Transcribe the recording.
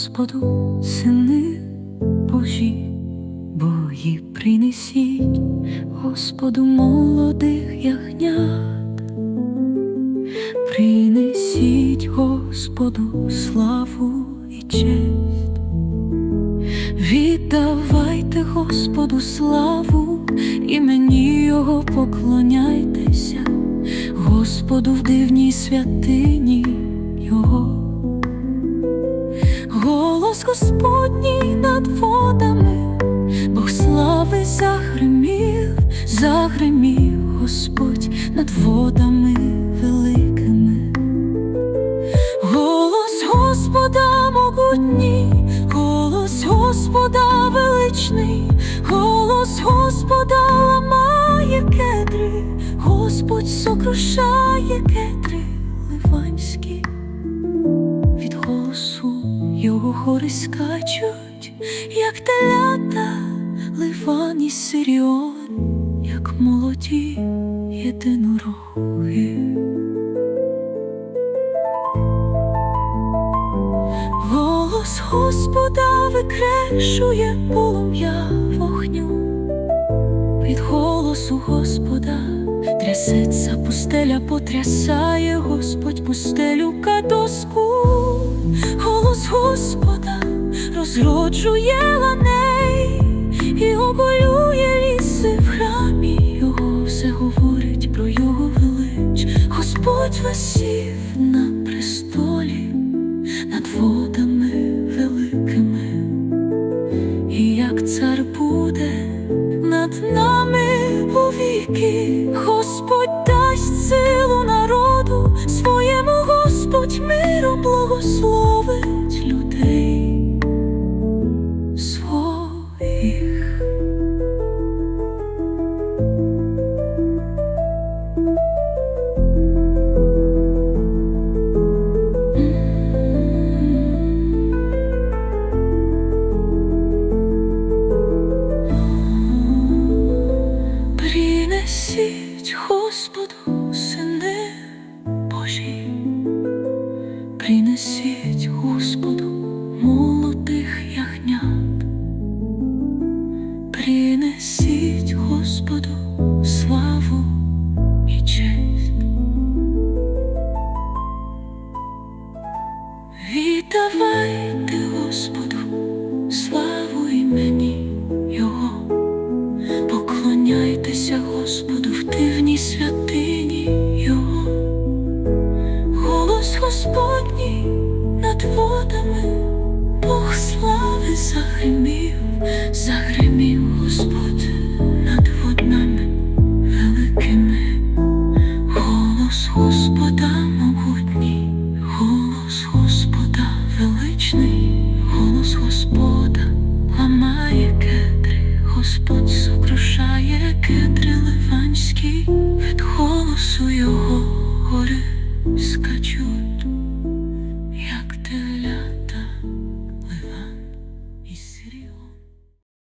Господу, сини Божі, бої принесіть, Господу молодих ягнят, принесіть Господу славу і честь, віддавайте Господу славу і мені Його поклоняйтеся, Господу в дивній святині Його. Голос Господній над водами, Бог слави загримів, загримів Господь над водами великими. Голос Господа могутній, голос Господа величний, голос Господа ламає кедри, Господь сокрушає кедри його скачуть, як телята, ливан і сиріон, як молоді єдинороги. Голос Господа викрешує полум'я вогню. Від голосу Господа трясеться пустеля, потрясає Господь пустелю розроджує ланей і оголює ліси в храмі. Його все говорить про його велич. Господь висів на престолі над водами великими. І як цар буде над нами повіки, Господь дасть силу народу, своєму Господь миром благословить Господу сини Божі, принесіть Господу молодих ягнят, принесіть Господу Господній над водами, Бог слави загримів, загримів Господь